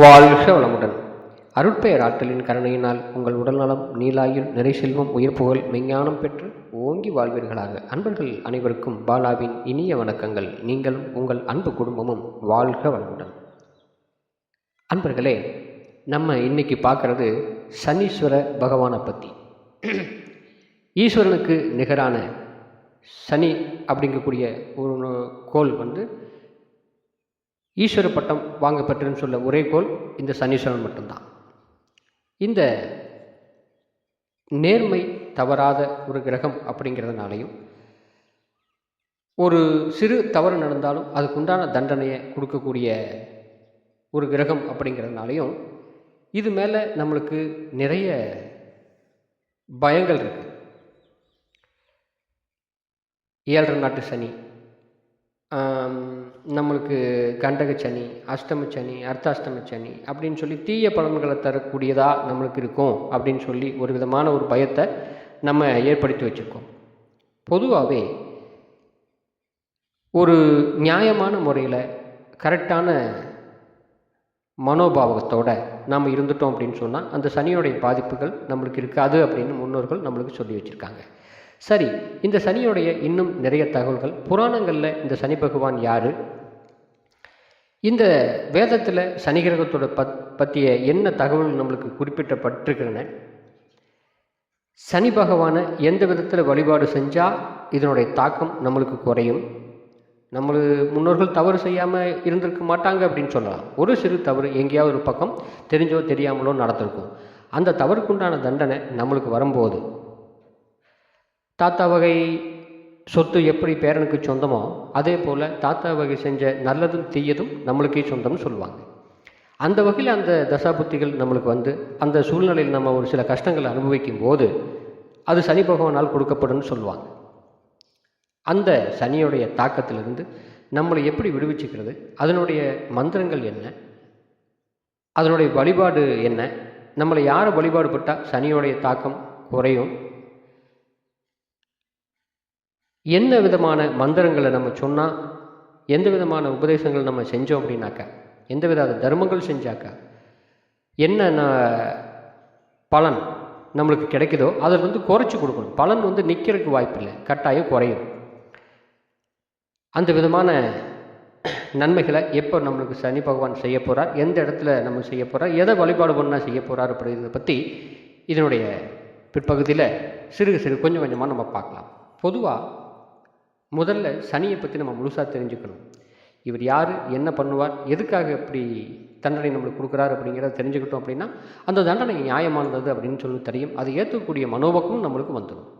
வாழ்க வளமுடன். அருட்பெயர் ஆற்றலின் கருணையினால் உங்கள் உடல்நலம் நீலாயுள் நிறை செல்வம் உயிர் புகழ் மெஞ்ஞானம் பெற்று ஓங்கி வாழ்வீர்களாக. அன்பர்கள் அனைவருக்கும் பாலாவின் இனிய வணக்கங்கள். நீங்களும் உங்கள் அன்பு குடும்பமும் வாழ்க வளமுடன். அன்பர்களே நம்ம இன்னைக்கு பார்க்குறது சனீஸ்வர பகவானை பற்றி ஈஸ்வரனுக்கு நிகரான சனி அப்படிங்கக்கூடிய ஒரு கோல் வந்து ஈஸ்வர பட்டம் வாங்க பெற்றேன்னு சொல்ல ஒரே கோல் இந்த சனீஸ்வரன் மட்டும்தான். இந்த நேர்மை தவறாத ஒரு கிரகம் அப்படிங்கிறதுனாலையும் ஒரு சிறு தவறு நடந்தாலும் அதுக்குண்டான தண்டனையை கொடுக்கக்கூடிய ஒரு கிரகம் அப்படிங்கிறதுனாலையும் இது மேலே நம்மளுக்கு நிறைய பயங்கள் இருக்குது ஏழரை நாட்டு சனி நம்மளுக்கு கண்டக சனி அஷ்டம சனி அர்த்தாஷ்டம சனி அப்படின்னு சொல்லி தீய பலன்களை தரக்கூடியதாக நம்மளுக்கு இருக்கும் அப்படின்னு சொல்லி ஒரு விதமான ஒரு பயத்தை நம்ம ஏற்படுத்தி வச்சுருக்கோம். பொதுவாகவே ஒரு நியாயமான முறையில் கரெக்டான மனோபாவத்தோட நாம் இருந்துட்டோம் அப்படின்னு சொன்னால் அந்த சனியோடைய பாதிப்புகள் நம்மளுக்கு இருக்காது அப்படின்னு முன்னோர்கள் நம்மளுக்கு சொல்லி வச்சுருக்காங்க. சரி இந்த சனியுடைய இன்னும் நிறைய தகவல்கள். புராணங்களில் இந்த சனி பகவான் யார்? இந்த வேதத்தில் சனி கிரகத்தோட பத் பற்றிய என்ன தகவல் நம்மளுக்கு குறிப்பிட்டப்பட்டிருக்கிறன? சனி பகவானை எந்த விதத்தில் வழிபாடு செஞ்சால் இதனுடைய தாக்கம் நம்மளுக்கு குறையும்? நம்ம முன்னோர்கள் தவறு செய்யாமல் இருந்திருக்க மாட்டாங்க அப்படின்னு சொல்லலாம். ஒரு சிறு தவறு எங்கேயாவது ஒரு பக்கம் தெரிஞ்சோ தெரியாமலோ நடந்திருக்கும். அந்த தவறுக்குண்டான தண்டனை நம்மளுக்கு வரும்போது தாத்தா வகை சொத்து எப்படி பேரனுக்கு சொந்தமோ அதே போல் தாத்தா வகை செஞ்ச நல்லதும் தீயதும் நம்மளுக்கே சொந்தம்னு சொல்லுவாங்க. அந்த வகையில் அந்த தசாபுத்திகள் நம்மளுக்கு வந்து அந்த சூழ்நிலையில் நம்ம ஒரு சில கஷ்டங்களை அனுபவிக்கும் போது அது சனி பகவானால் கொடுக்கப்படும்னு சொல்லுவாங்க. அந்த சனியுடைய தாக்கத்திலிருந்து நம்மளை எப்படி விடுவிச்சுக்கிறது? அதனுடைய மந்திரங்கள் என்ன? அதனுடைய வழிபாடு என்ன? நம்மளை யாரை வழிபாடுபட்டால் சனியோடைய தாக்கம் குறையும்? என்ன விதமான மந்திரங்களை நம்ம சொன்னால் எந்த விதமான உபதேசங்கள் நம்ம செஞ்சோம் அப்படின்னாக்கா எந்த வித தர்மங்கள் செஞ்சாக்கா என்ன பலன் நம்மளுக்கு கிடைக்குதோ அதை வந்து குறைச்சி கொடுக்கணும். பலன் வந்து நிற்கிறதுக்கு வாய்ப்பில்லை கட்டாயம் குறையும். அந்த விதமான நன்மைகளை எப்போ நம்மளுக்கு சனி பகவான் செய்ய போகிறார் எந்த இடத்துல நம்ம செய்ய போகிறார் எதை வழிபாடு பண்ணால் செய்ய போகிறார் அப்படிங்கிறத பற்றி இதனுடைய பிற்பகுதியில் சிறுக சிறு கொஞ்சம் கொஞ்சமாக நம்ம பார்க்கலாம். பொதுவாக முதல்ல சனியை பற்றி நம்ம முழுசாக தெரிஞ்சுக்கணும். இவர் யார் என்ன பண்ணுவார் எதுக்காக இப்படி தண்டனை நம்மளுக்கு கொடுக்குறாரு அப்படிங்கிறத தெரிஞ்சுக்கிட்டோம் அப்படின்னா அந்த தண்டனை நியாயமானது அப்படின்னு சொல்லி தெரியும். அதை ஏற்றக்கூடிய மனோபக்கமும் நம்மளுக்கு வந்துடும்.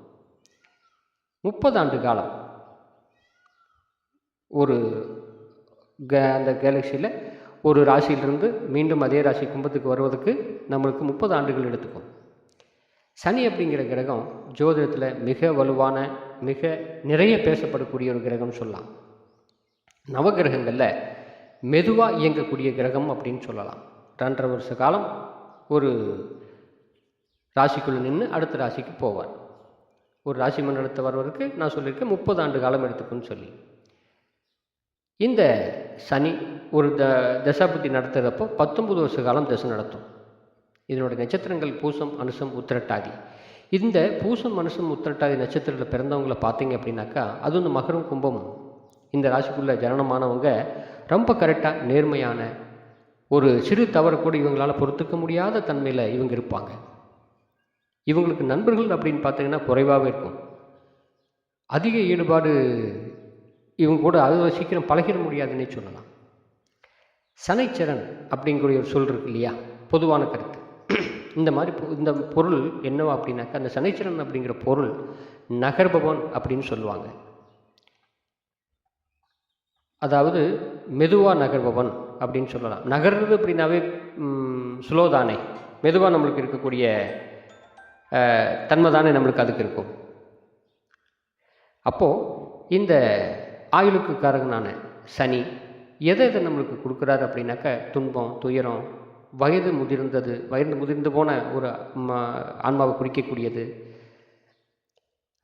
முப்பது ஆண்டு காலம் ஒரு க அந்த கேலக்சியில் ஒரு ராசியிலிருந்து மீண்டும் அதே ராசி கும்பத்துக்கு வருவதற்கு நம்மளுக்கு முப்பது ஆண்டுகள் எடுத்துக்கும். சனி அப்படிங்கிற கிரகம் ஜோதிடத்தில் மிக வலுவான மிக நிறைய பேசப்படக்கூடிய ஒரு கிரகம்னு சொல்லலாம். நவகிரகங்களில் மெதுவாக இயங்கக்கூடிய கிரகம் அப்படின்னு சொல்லலாம். ரெண்டரை வருஷ காலம் ஒரு ராசிக்குள்ளே நின்று அடுத்த ராசிக்கு போவார். ஒரு ராசி மண்டலத்தை வருவதற்கு நான் சொல்லியிருக்கேன் முப்பது ஆண்டு காலம் எடுத்துக்குன்னு சொல்லி. இந்த சனி ஒரு த தசாபுத்தி நடத்துகிறப்போ பத்தொம்பது வருஷ காலம் தசை நடத்தும். இதனுடைய நட்சத்திரங்கள் பூசம் அனுசம் உத்திரட்டாதி. இந்த பூசம் அனுசம் உத்திரட்டாதி நட்சத்திரத்தில் பிறந்தவங்கள பார்த்தீங்க அப்படின்னாக்கா அது வந்து மகரம் கும்பம். இந்த ராசிக்குள்ள ஜனனமானவங்க ரொம்ப கரெக்டாக நேர்மையான ஒரு சிறு தவறு கூட இவங்களால் பொறுத்துக்க முடியாத தன்மையில் இவங்க இருப்பாங்க. இவங்களுக்கு நண்பர்கள் அப்படின்னு பார்த்தீங்கன்னா குறைவாகவே இருக்கும். அதிக ஈடுபாடு இவங்க கூட அவ்வளோ சீக்கிரம் பழகிட முடியாதுன்னே சொல்லலாம். சனைச்சரன் அப்படிங்கிற ஒரு சொல் இருக்கு இல்லையா? பொதுவான கருத்து. இந்த மாதிரி பொ- இந்த பொருள் என்னவா அப்படின்னாக்கா அந்த சனைச்சரன் அப்படிங்கிற பொருள் நகர்பவன் அப்படின்னு சொல்லுவாங்க. அதாவது மெதுவாக நகர்பவன் அப்படின்னு சொல்லலாம். நகர்றது அப்படின்னாவே ஸ்லோ தானே. மெதுவாக நம்மளுக்கு இருக்கக்கூடிய தன்மைதானே தன்மை தானே நம்மளுக்கு அதுக்கு இருக்கும். அப்போது இந்த ஆயுளுக்கு காரகனான சனி எதை எதை நம்மளுக்கு கொடுக்குறாரு அப்படின்னாக்க துன்பம் துயரம் வயது முதிர்ந்தது வயது முதிர்ந்து போன ஒரு ம- ஆன்மாவை குறிக்கக்கூடியது.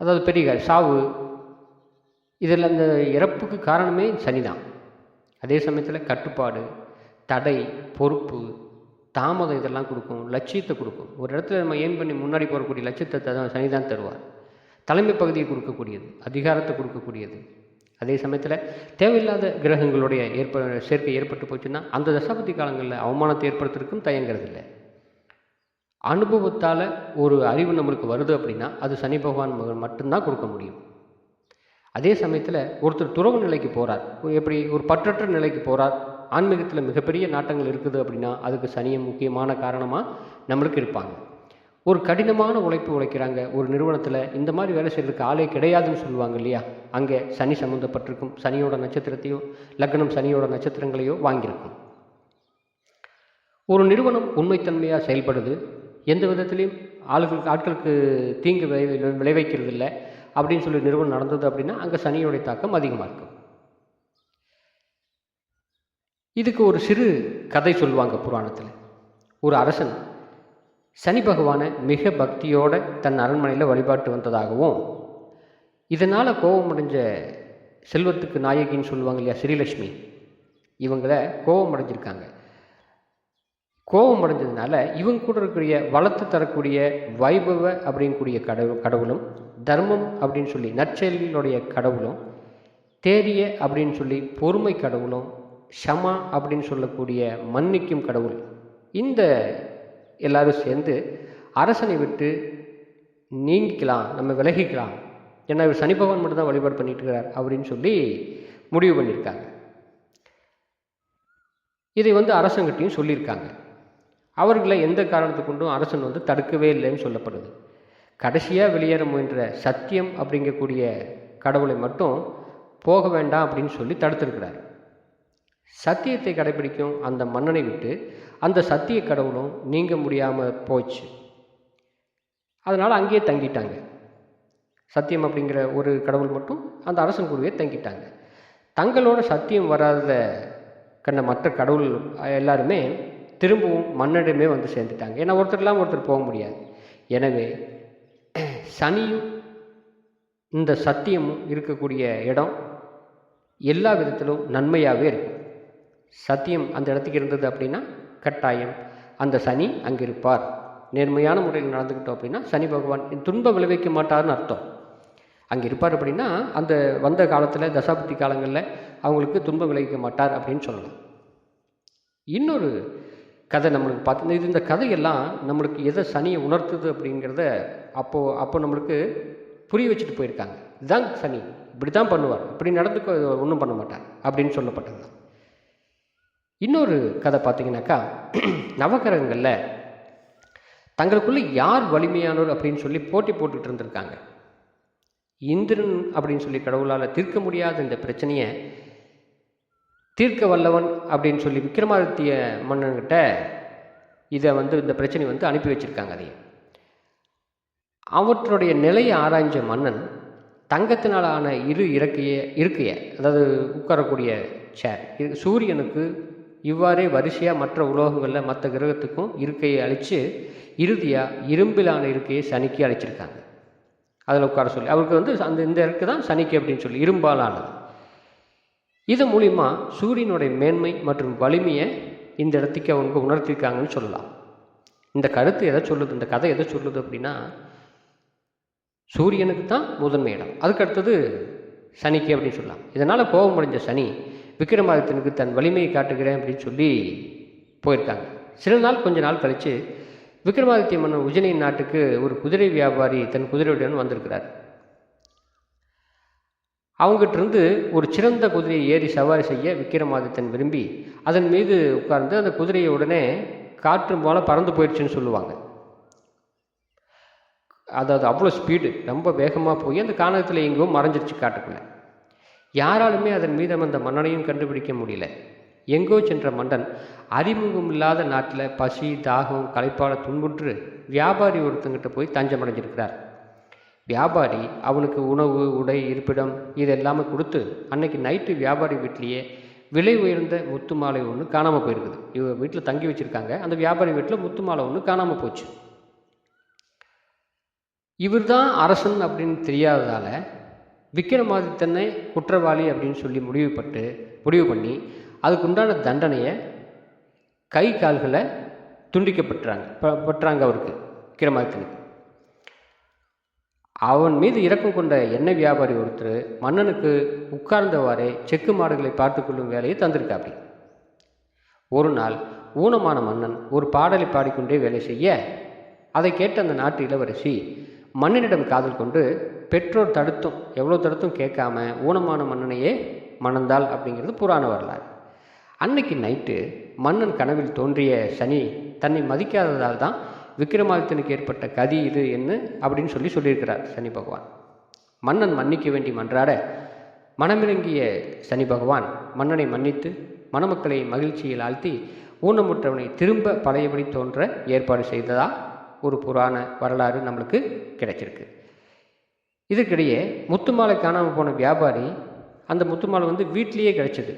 அதாவது பெரிய சாவு இதில் அந்த இறப்புக்கு காரணமே சனி தான் அதே சமயத்தில் கட்டுப்பாடு தடை பொறுப்பு தாமதம் இதெல்லாம் கொடுக்கும் லட்சியத்தை கொடுக்கும். ஒரு இடத்துல நம்ம ஏன் பண்ணி முன்னாடி போகக்கூடிய லட்சியத்தை தான் சனி தான் தருவார். தலைமை பகுதியை கொடுக்கக்கூடியது அதிகாரத்தை கொடுக்கக்கூடியது. அதே சமயத்தில் தேவையில்லாத கிரகங்களுடைய ஏற்ப சேர்க்கை ஏற்பட்டு போச்சுன்னா அந்த தசாபதி காலங்களில் அவமானத்தை ஏற்படுத்துறதுக்கும் தயங்குறதில்லை. அனுபவத்தால் ஒரு அறிவு நம்மளுக்கு வருது அப்படின்னா அது சனி பகவான் மகன் மட்டும்தான் கொடுக்க முடியும். அதே சமயத்தில் ஒருத்தர் துறவு நிலைக்கு போகிறார் எப்படி ஒரு பற்றற்ற நிலைக்கு போகிறார் ஆன்மீகத்தில் மிகப்பெரிய நாட்டங்கள் இருக்குது அப்படின்னா அதுக்கு சனியம் முக்கியமான காரணமாக நம்மளுக்கு இருப்பாங்க. ஒரு கடினமான உழைப்பு உழைக்கிறாங்க. ஒரு நிறுவனத்தில் இந்த மாதிரி வேலை செய்கிறதுக்கு ஆளே கிடையாதுன்னு சொல்லுவாங்க இல்லையா? அங்கே சனி சம்மந்தப்பட்டிருக்கும் சனியோட நட்சத்திரத்தையோ லக்னம் சனியோட நட்சத்திரங்களையோ வாங்கியிருக்கும். ஒரு நிறுவனம் உண்மைத்தன்மையாக செயல்படுது. எந்த விதத்துலேயும் ஆளுகளுக்கு ஆட்களுக்கு தீங்கு விளை விளைவிக்கிறது இல்லை. அப்படின்னு சொல்லி நிறுவனம் நடந்தது அப்படின்னா அங்கே சனியோடைய தாக்கம் அதிகமாக இருக்கும் இதுக்கு ஒரு சிறு கதை சொல்லுவாங்க புராணத்தில். ஒரு அரசன் சனி பகவானை மிக பக்தியோட தன் அரண்மனையில் வழிபாட்டு வந்ததாகவும் இதனால் கோபமடைஞ்ச செல்வத்துக்கு நாயகின்னு சொல்லுவாங்க இல்லையா ஸ்ரீலக்ஷ்மி இவங்கள கோபம் அடைஞ்சிருக்காங்க. கோபம் அடைஞ்சதுனால இவங்க கூட இருக்கக்கூடிய வளர்த்து தரக்கூடிய வைபவ அப்படிங்கக்கூடிய கடவுள் கடவுளும் தர்மம் அப்படின்னு சொல்லி நற்செயல்களுடைய கடவுளும் தேரிய அப்படின்னு சொல்லி பொறுமை கடவுளும் ஷமா அப்படின்னு சொல்லக்கூடிய மன்னிக்கும் கடவுள் இந்த எல்லாரும் சேர்ந்து அரசனை விட்டு நீங்கிக்கலாம் நம்ம விலகிக்கலாம். ஏன்னா இவர் சனி பகவான் மட்டும் தான் வழிபாடு பண்ணிட்டு இருக்கிறார் அப்படின்னு சொல்லி முடிவு பண்ணியிருக்காங்க. இதை வந்து அரசங்கிட்டையும் சொல்லியிருக்காங்க. அவர்களை எந்த காரணத்தை கொண்டும் அரசன் வந்து தடுக்கவே இல்லைன்னு சொல்லப்படுது. கடைசியாக வெளியேற முயன்ற சத்தியம் அப்படிங்கக்கூடிய கடவுளை மட்டும் போக வேண்டாம் அப்படின்னு சொல்லி தடுத்திருக்கிறார். சத்தியத்தை கடைபிடிக்கும் அந்த மன்னனை விட்டு அந்த சத்திய கடவுளும் நீங்க முடியாமல் போச்சு. அதனால் அங்கேயே தங்கிட்டாங்க. சத்தியம் அப்படிங்கிற ஒரு கடவுள் மட்டும் அந்த அரசன் கூடவே தங்கிட்டாங்க. தங்களோட சத்தியம் வராத கண்ட மற்ற கடவுள் எல்லாருமே திரும்பவும் மன்னரிடமே வந்து சேர்ந்துட்டாங்க. ஏன்னா ஒருத்தர் இல்லாமல் ஒருத்தர் போக முடியாது. எனவே சனியும் இந்த சத்தியமும் இருக்கக்கூடிய இடம் எல்லா விதத்திலும் நன்மையாகவே இருக்கும். சத்தியம் அந்த இடத்துக்கு இருந்தது அப்படின்னா கட்டாயம். அந்த சனி அங்கே இருப்பார் நேர்மையான முறையில் நடந்துக்கிட்டோம் அப்படின்னா சனி பகவான் துன்பம் விளைவிக்க மாட்டார்னு அர்த்தம். அங்கே இருப்பார் அப்படின்னா அந்த வந்த காலத்தில் தசாபதி காலங்களில் அவங்களுக்கு துன்பம் விளைவிக்க மாட்டார் அப்படின்னு சொல்லலாம். இன்னொரு கதை நம்மளுக்கு பார்த்து இது இந்த கதையெல்லாம் நம்மளுக்கு எதை சனியை உணர்த்துது அப்படிங்கிறத அப்போது அப்போ நம்மளுக்கு புரிய வச்சுட்டு போயிருக்காங்க. இதுதான் சனி. இப்படி தான் பண்ணுவார். இப்படி நடந்துக்க ஒன்றும் பண்ண மாட்டார் அப்படின்னு சொல்லப்பட்டது தான் இன்னொரு கதை பார்த்தீங்கன்னாக்கா நவகிரகங்களில் தங்களுக்குள்ளே யார் வலிமையானோர் அப்படின்னு சொல்லி போட்டி போட்டுட்டு இருந்திருக்காங்க. இந்திரன் அப்படின்னு சொல்லி கடவுளால் தீர்க்க முடியாத இந்த பிரச்சனையை தீர்க்க வல்லவன் அப்படின்னு சொல்லி விக்ரமாதித்ய மன்னன்கிட்ட இதை வந்து இந்த பிரச்சனை வந்து அனுப்பி வச்சுருக்காங்க அதையும் அவற்றுடைய நிலையை ஆராய்ஞ்ச மன்னன் தங்கத்தினால் ஆன இரு இறக்கைய இருக்கைய அதாவது உட்காரக்கூடிய சேர் இது சூரியனுக்கு இவ்வாறே வரிசையாக மற்ற உலோகங்களில் மற்ற கிரகத்துக்கும் இருக்கையை அழித்து இறுதியாக இரும்பிலான இருக்கையை சனிக்கு அழைச்சிருக்காங்க. அதில் உட்கார சொல்லி அவருக்கு வந்து அந்த இந்த இருக்கு தான் சனிக்கு அப்படின்னு சொல்லி இரும்பால் ஆனது இது மூலிமா சூரியனுடைய மேன்மை மற்றும் வலிமையை இந்த இடத்துக்கு அவங்க உணர்த்திருக்காங்கன்னு சொல்லலாம். இந்த கருத்து எதை சொல்லுது இந்த கதை எதை சொல்லுது அப்படின்னா சூரியனுக்கு தான் முதன்மை இடம். அதுக்கு அடுத்தது சனிக்கு அப்படின்னு சொல்லலாம். இதனால் கோபம் முடிஞ்ச சனி விக்ரமாதித்தனுக்கு தன் வலிமையை காட்டுகிறேன் அப்படின்னு சொல்லி போயிருக்காங்க. சில நாள் கொஞ்ச நாள் கழித்து விக்ரமாதித்ய மன்னன் உஜ்ஜயினி நாட்டுக்கு ஒரு குதிரை வியாபாரி தன் குதிரையுடன் வந்திருக்கிறார். அவங்ககிட்ட ஒரு சிறந்த குதிரையை ஏறி சவாரி செய்ய விக்ரமாதித்தன் விரும்பி அதன் மீது உட்கார்ந்து அந்த குதிரையை உடனே காற்று போல பறந்து போயிடுச்சுன்னு சொல்லுவாங்க. அதாவது அவ்வளோ ஸ்பீடு ரொம்ப வேகமாக போய் அந்த காணகத்தில் எங்கேயோ மறைஞ்சிருச்சு காட்டுக்குள்ளே. யாராலுமே அதன் மீது அந்த மன்னனையும் கண்டுபிடிக்க முடியல. எங்கோ சென்ற மன்னன் அறிமுகம் இல்லாத நாட்டில் பசி தாகம் களைப்பால துன்புற்று வியாபாரி ஒருத்தங்கிட்ட போய் தஞ்சம் அடைஞ்சிருக்கிறார் வியாபாரி அவனுக்கு உணவு உடை இருப்பிடம் இதெல்லாமே கொடுத்து அன்னைக்கு நைட்டு வியாபாரி வீட்லேயே விலை உயர்ந்த முத்து மாலை ஒன்று காணாமல் போயிருக்குது. இவங்க வீட்டில் தங்கி வச்சுருக்காங்க. அந்த வியாபாரி வீட்டில் முத்து மாலை ஒன்று காணாமல் போச்சு. இவர் தான் அரசன் அப்படின்னு தெரியாததால் விக்ரமாதித்தனை குற்றவாளி அப்படின்னு சொல்லி முடிவுப்பட்டு முடிவு பண்ணி அதுக்குண்டான தண்டனையை கை கால்களை துண்டிக்கப்பட்டுறாங்க. ப- பட்டுறாங்க அவருக்கு விக்ரமாதித்தனுக்கு அவன் மீது இறக்கம் கொண்ட எண்ணெய் வியாபாரி ஒருத்தர் மன்னனுக்கு உட்கார்ந்தவாறே செக்கு மாடுகளை பார்த்து கொள்ளும் வேலையை தந்திருக்காப்படி ஒரு நாள் ஊனமான மன்னன் ஒரு பாடலை பாடிக்கொண்டே வேலை செய்ய அதை கேட்ட அந்த நாட்டு இளவரசி மன்னனிடம் காதல் கொண்டு பெற்றோர் தடுத்தும் எவ்வளோ தடுத்தும் கேட்காம ஊனமான மன்னனையே மணந்தாள் அப்படிங்கிறது புராண வரலாறு. அன்னைக்கு நைட்டு மன்னன் கனவில் தோன்றிய சனி தன்னை மதிக்காததால் தான் விக்ரமாதித்தனுக்கு ஏற்பட்ட கதி இது என்ன அப்படின்னு சொல்லி சொல்லியிருக்கிறார் சனி பகவான். மன்னன் மன்னிக்க வேண்டி மன்றாட மனமிறங்கிய சனி பகவான் மன்னனை மன்னித்து மணமக்களை மகிழ்ச்சியில் ஆழ்த்தி ஊனமுற்றவனை திரும்ப பழையபடி தோன்ற ஏற்பாடு செய்ததா ஒரு புராண வரலாறு நம்மளுக்கு கிடைச்சிருக்கு. இதுக்கிடையே முத்துமாலை காணாமல் போன வியாபாரி அந்த முத்துமாலை வந்து வீட்லேயே கிடச்சிது.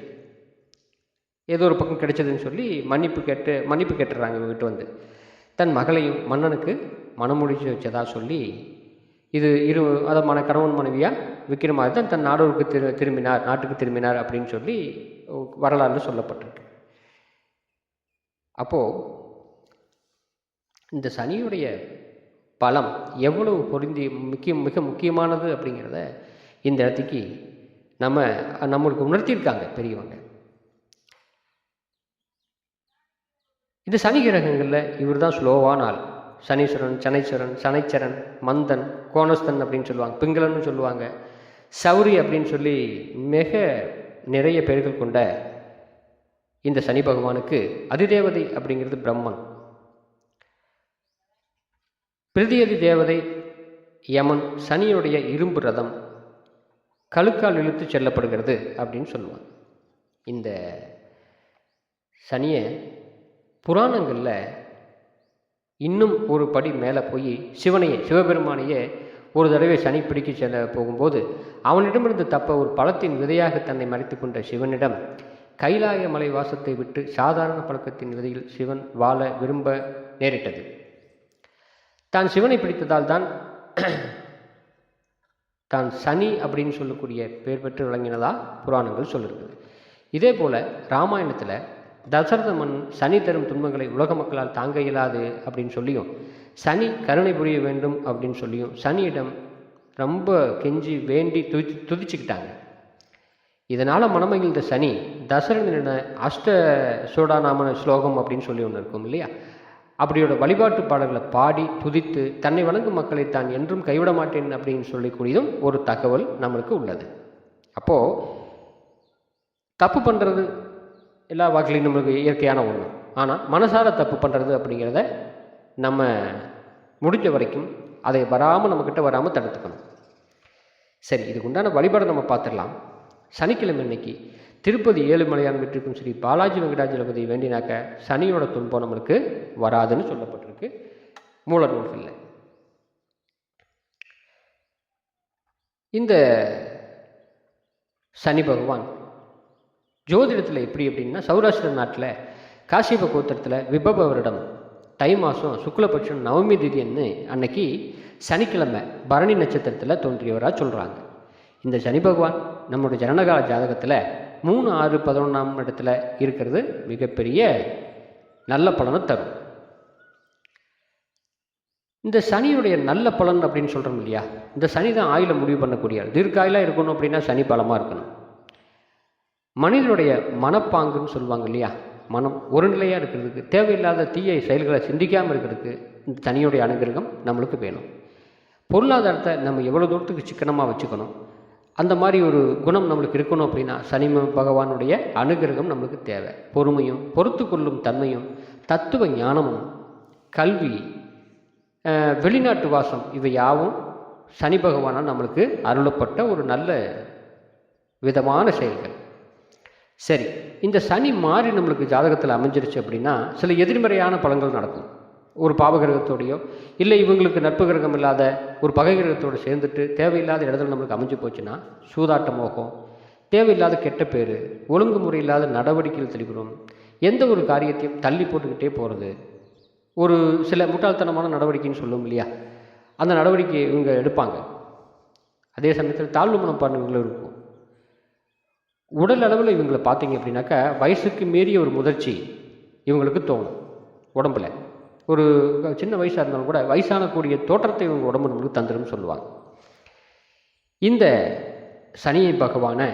ஏதோ ஒரு பக்கம் கிடைச்சதுன்னு சொல்லி மன்னிப்பு கேட்டு மன்னிப்பு கேட்டுறாங்க இவங்ககிட்ட வந்து. தன் மகளையும் மன்னனுக்கு மனமுடிச்சு வச்சதா சொல்லி இது இரு அதை மன கணவன் மனைவியாக விக்ரமாதித்தன் தன் நாடோருக்கு திரு திரும்பினார் நாட்டுக்கு திரும்பினார் அப்படின்னு சொல்லி வரலாறுல சொல்லப்பட்டிருக்கு. அப்போது இந்த சனியுடைய பலம் எவ்வளவு பொருந்தி முக்கிய மிக முக்கியமானது அப்படிங்கிறத இந்த இடத்துக்கு நம்ம நம்மளுக்கு உணர்த்தியிருக்காங்க பெரியவங்க. இந்த சனி கிரகங்களில் இவர் தான் ஸ்லோவான ஆள். சனீஸ்வரன் சனைச்சரன் சனைச்சரன் மந்தன் கோணஸ்தன் அப்படின்னு சொல்லுவாங்க. பிங்களன்னு சொல்லுவாங்க. சௌரி அப்படின்னு சொல்லி மிக நிறைய பெயர்கள் கொண்ட இந்த சனி பகவானுக்கு அதிதேவதை அப்படிங்கிறது பிரம்மன். பிரதியதி தேவதை யமன் சனியுடைய இரும்பு ரதம் கழுக்கால் இழுத்து செல்லப்படுகிறது அப்படின்னு சொல்லுவாங்க. இந்த சனியை புராணங்களில் இன்னும் ஒரு படி மேலே போய் சிவனையே சிவபெருமானையே ஒரு தடவை சனி பிடிக்க செல்ல போகும்போது அவனிடமிருந்து தப்ப ஒரு பழத்தின் விதையாக தன்னை மறைத்து கொண்ட சிவனிடம் கைலாய மலை வாசத்தை விட்டு சாதாரண பழக்கத்தின் விதையில் சிவன் வாழ விரும்ப நேரிட்டது. தான் சிவனை பிடித்ததால் தான் தான் சனி அப்படின்னு சொல்லக்கூடிய பேர் பெற்று விளங்கினதா புராணங்கள் சொல்லியிருக்குது இதே போல் ராமாயணத்தில் தசரத மன் சனி தரும் துன்பங்களை உலக மக்களால் தாங்க இயலாது அப்படின்னு சொல்லியும் சனி கருணை புரிய வேண்டும் அப்படின்னு சொல்லியும் சனியிடம் ரொம்ப கெஞ்சி வேண்டி துதி துதிச்சுக்கிட்டாங்க. இதனால் மனமகிழ்ந்த சனி தசரனிட அஷ்ட சூடாநாமன ஸ்லோகம் அப்படின்னு சொல்லி ஒன்று இருக்கும் இல்லையா? அப்படியோட வழிபாட்டு பாடல்களை பாடி துதித்து தன்னை வணங்கும் மக்களை தான் என்றும் கைவிட மாட்டேன் அப்படின்னு சொல்லக்கூடியதும் ஒரு தகவல் நம்மளுக்கு உள்ளது. அப்போது தப்பு பண்ணுறது எல்லா வாக்கிலையும் நம்மளுக்கு இயற்கையான ஒன்று ஆனால் மனசார தப்பு பண்ணுறது அப்படிங்கிறத நம்ம முடிஞ்ச வரைக்கும் அதை வராமல் நம்மக்கிட்ட வராமல் தடுத்துக்கணும். சரி இதுக்கு உண்டான வழிபாடு நம்ம பார்த்துடலாம். சனிக்கிழமை இன்னைக்கு திருப்பதி ஏழுமலையான் வெற்றிக்கும் ஸ்ரீ பாலாஜி வெங்கடாஜலபதி வேண்டினாக்க சனியோட துன்பம் நம்மளுக்கு வராதுன்னு சொல்லப்பட்டிருக்கு. மூல நூல்களில் இந்த சனி பகவான் ஜோதிடத்தில் எப்படி அப்படின்னா சௌராஷ்டிர நாட்டில் காசிப கோத்திரத்தில் விபவ வருடம் தை மாதம் சுக்லபட்சம் நவமி திதின்னு அன்னைக்கு சனிக்கிழமை பரணி நட்சத்திரத்தில் தோன்றியவராக சொல்கிறாங்க இந்த சனி பகவான் நம்முடைய ஜனனகால ஜாதகத்தில் மூணு ஆறு பதினொன்றாம் இடத்துல இருக்கிறது மிகப்பெரிய நல்ல பலனை தரும். இந்த சனியுடைய நல்ல பலன் அப்படின்னு சொல்கிறோம் இல்லையா? இந்த சனி தான் ஆயில முடிவு பண்ணக்கூடிய தீர்க்காயிலாக இருக்கணும் அப்படின்னா சனி பலமாக இருக்கணும். மனிதனுடைய மனப்பாங்குன்னு சொல்லுவாங்க இல்லையா? மனம் ஒரு நிலையாக இருக்கிறதுக்கு தேவையில்லாத தீய செயல்களை சிந்திக்காமல் இருக்கிறதுக்கு இந்த சனியுடைய அனுகிரகம் நம்மளுக்கு வேணும். பொருளாதாரத்தை நம்ம எவ்வளோ தூரத்துக்கு சிக்கனமாக வச்சுக்கணும்? அந்த மாதிரி ஒரு குணம் நம்மளுக்கு இருக்கணும் அப்படின்னா சனி பகவானுடைய அனுகிரகம் நம்மளுக்கு தேவை. பொறுமையும் பொறுத்து கொள்ளும் தன்மையும் தத்துவ ஞானமும் கல்வி வெளிநாட்டு வாசம் இவை யாவும் சனி பகவானால் நம்மளுக்கு அருளப்பட்ட ஒரு நல்ல விதமான செயல்கள். சரி இந்த சனி மாறி நம்மளுக்கு ஜாதகத்தில் அமைஞ்சிருச்சு அப்படின்னா சில எதிர்மறையான பலன்கள் நடக்கும். ஒரு பாவகிரகத்தோடையோ இல்லை இவங்களுக்கு நட்பு கிரகம் இல்லாத ஒரு பகை கிரகத்தோடு சேர்ந்துட்டு தேவையில்லாத இடத்துல நம்மளுக்கு அமைஞ்சு போச்சுன்னா சூதாட்ட மோகம் தேவையில்லாத கெட்ட பேர் ஒழுங்குமுறை இல்லாத நடவடிக்கைகள் தெளிவிடும் எந்த ஒரு காரியத்தையும் தள்ளி போட்டுக்கிட்டே போகிறது ஒரு சில முட்டாள்தனமான நடவடிக்கைன்னு சொல்லுவோம் இல்லையா? அந்த நடவடிக்கையை இவங்க எடுப்பாங்க. அதே சமயத்தில் தாழ்வு மனப்பான்மைகளும் இருக்கும். உடல் அளவில் இவங்களை பார்த்தீங்க அப்படின்னாக்கா வயசுக்கு மீறிய ஒரு முதிர்ச்சி இவங்களுக்கு தோணும் உடம்புல. ஒரு சின்ன வயசாக இருந்தாலும் கூட வயசானக்கூடிய தோற்றத்தை இவங்க உடம்பு நம்மளுக்கு தந்துடும் சொல்லுவாங்க. இந்த சனியை பகவானை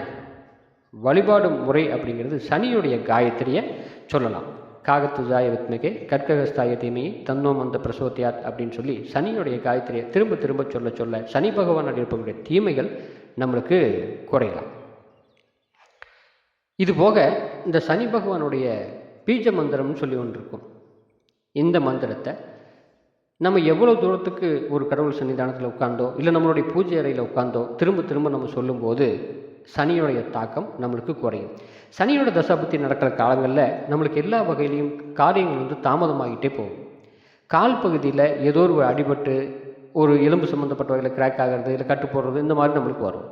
வழிபாடு முறை அப்படிங்கிறது சனியுடைய காயத்ரியை சொல்லலாம். காகத்துஜாய வித்மிகே கற்ககஸ்தாய தீமையை தன்னோ மந்த பிரசோத்தியார் அப்படின்னு சொல்லி சனியுடைய காயத்ரியை திரும்ப திரும்ப சொல்ல சொல்ல சனி பகவானோட இருக்கக்கூடிய தீமைகள் நம்மளுக்கு குறையலாம். இது போக இந்த சனி பகவானுடைய பீஜ மந்திரம்னு சொல்லி ஒன்று இருக்கும். இந்த மந்திரத்தை நம்ம எவ்வளோ தூரத்துக்கு ஒரு கடவுள் சன்னிதானத்தில் உட்காந்தோ இல்லை நம்மளுடைய பூஜை அறையில் உட்காந்தோ திரும்ப திரும்ப நம்ம சொல்லும்போது சனியுடைய தாக்கம் நம்மளுக்கு குறையும். சனியோட தசாபுத்தி நடக்கிற காலங்களில் நம்மளுக்கு எல்லா வகையிலையும் காரியங்கள் வந்து தாமதமாகிட்டே போகும். கால் பகுதியில் ஏதோ ஒரு அடிபட்டு ஒரு எலும்பு சம்மந்தப்பட்ட வகையில் கிராக் ஆகிறது இல்லை கட்டு போடுறது இந்த மாதிரி நம்மளுக்கு வரும்.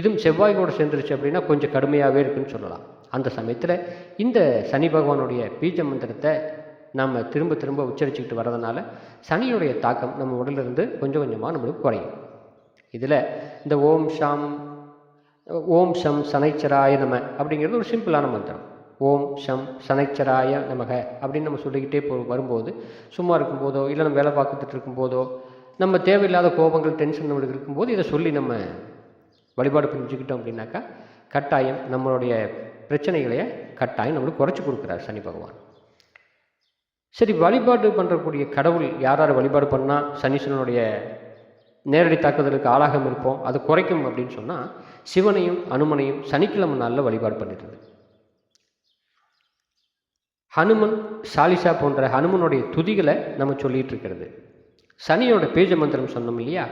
இதுவும் செவ்வாயோட சேர்ந்துருச்சு அப்படின்னா கொஞ்சம் கடுமையாகவே இருக்குன்னு சொல்லலாம். அந்த சமயத்தில் இந்த சனி பகவானுடைய பீஜ மந்திரத்தை நம்ம திரும்ப திரும்ப உச்சரிச்சுக்கிட்டு வர்றதுனால சனியுடைய தாக்கம் நம்ம உடலிருந்து கொஞ்சம் கொஞ்சமாக நம்மளுக்கு குறையும். இதில் இந்த ஓம் ஷாம் ஓம் ஷம் சனைச்சராய நம அப்படிங்கிறது ஒரு சிம்பிளான மந்திரம். ஓம் ஷம் சனைச்சராய நமக அப்படின்னு நம்ம சொல்லிக்கிட்டே போ வரும்போது சும்மா இருக்கும்போதோ இல்லை நம்ம வேலை பார்த்துட்டு இருக்கும்போதோ நம்ம தேவையில்லாத கோபங்கள் டென்ஷன் நம்மளுக்கு இருக்கும்போது இதை சொல்லி நம்ம வழிபாடு புரிஞ்சுக்கிட்டோம் அப்படின்னாக்கா கட்டாயம் நம்மளுடைய பிரச்சனைகளையே கட்டாயம் நம்மளுக்கு குறைச்சி கொடுக்குறார் சனி பகவான். சரி வழிபாடு பண்ணுறக்கூடிய கடவுள் யார் யார் வழிபாடு பண்ணால் சனீஸ்வரனுடைய நேரடி தாக்குதலுக்கு ஆளாகம் இருப்போம் அது குறைக்கும் அப்படின்னு சொன்னால் சிவனையும் அனுமனையும் சனிக்கிழமை நாளில் வழிபாடு பண்ணிடுறது. ஹனுமன் சாலிசா போன்ற ஹனுமனுடைய துதிகளை நம்ம சொல்லிகிட்டு இருக்கிறது. சனியோட பேஜ மந்திரம் சொன்னோம் இல்லையா?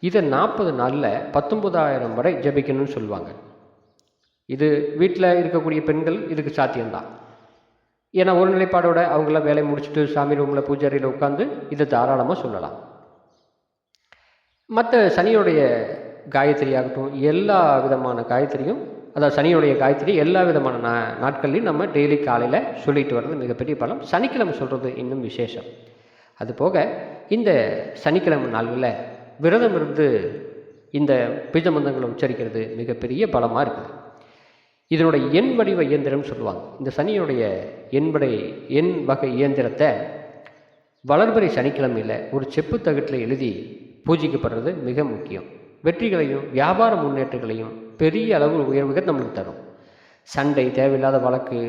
இதை நாற்பது நாளில் பத்தொன்பதாயிரம் வரை ஜபிக்கணும்னு சொல்லுவாங்க. இது வீட்டில் இருக்கக்கூடிய பெண்கள் இதுக்கு சாத்தியம்தான். ஏன்னா ஒரு நிலைப்பாடோட அவங்களாம் வேலையை முடிச்சுட்டு சாமி ரூமில் பூஜை அறையில் உட்காந்து இதை தாராளமாக சொல்லலாம். மற்ற சனியுடைய காயத்ரி ஆகட்டும் எல்லா விதமான காயத்ரியும் அதாவது சனியுடைய காயத்ரி எல்லா விதமான நா நாட்கள்லையும் நம்ம டெய்லி காலையில் சொல்லிட்டு வர்றது மிகப்பெரிய பலம் சனிக்கிழமை சொல்கிறது இன்னும் விசேஷம். அதுபோக இந்த சனிக்கிழமை நாளில் விரதம் இருந்து இந்த பீஜமந்தங்களை உச்சரிக்கிறது மிகப்பெரிய பலமாக இருக்குது. இதனுடைய எண் வடிவ இயந்திரம்னு சொல்லுவாங்க. இந்த சனியுடைய எண்படை எண் வகை இயந்திரத்தை வளர்பறை சனிக்கிழமையில் ஒரு செப்பு தகட்டில் எழுதி பூஜிக்கப்படுறது மிக முக்கியம். வெற்றிகளையும் வியாபார முன்னேற்றங்களையும் பெரிய அளவு உயர்வுகள் நம்மளுக்கு தரும். சண்டை தேவையில்லாத வழக்கு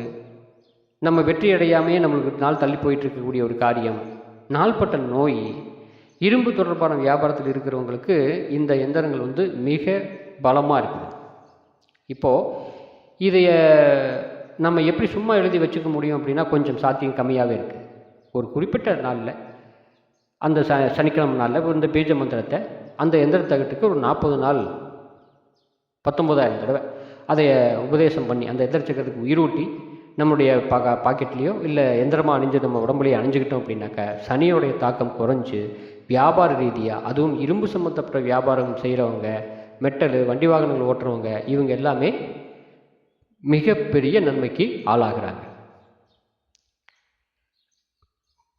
நம்ம வெற்றி அடையாமையே நம்மளுக்கு நாள் தள்ளி போயிட்டு இருக்கக்கூடிய ஒரு காரியம் நாள்பட்ட நோய் இரும்பு தொடர்பான வியாபாரத்தில் இருக்கிறவங்களுக்கு இந்த எந்திரங்கள் வந்து மிக பலமாக இருக்குது. இப்போது இதைய நம்ம எப்படி சும்மா எழுதி வச்சுக்க முடியும் அப்படின்னா கொஞ்சம் சாத்தியம் கம்மியாகவே இருக்குது ஒரு குறிப்பிட்ட நாளில் அந்த ச சனிக்கிழமை நாளில் இந்த பீஜ மந்திரத்தை அந்த எந்திர தகட்டுக்கு ஒரு நாற்பது நாள் பத்தொம்போதாயிரம் தடவை அதை உபதேசம் பண்ணி அந்த எந்திர சக்கரத்துக்கு உயிரூட்டி நம்முடைய பாக்கா பாக்கெட்லேயோ இல்லை எந்திரமாக அணிஞ்சு நம்ம உடம்புலையே அணிஞ்சுக்கிட்டோம் அப்படின்னாக்கா சனியோடைய தாக்கம் குறைஞ்சு வியாபார ரீதியாக அதுவும் இரும்பு சம்மந்தப்பட்ட வியாபாரம் செய்கிறவங்க மெட்டல் வண்டி வாகனங்கள் ஓட்டுறவங்க இவங்க எல்லாமே மிகப்பெரிய நன்மைக்கு ஆளாகிறாங்க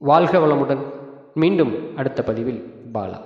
வாழ்க வளமுடன். மீண்டும் அடுத்த பதிவில் பாலா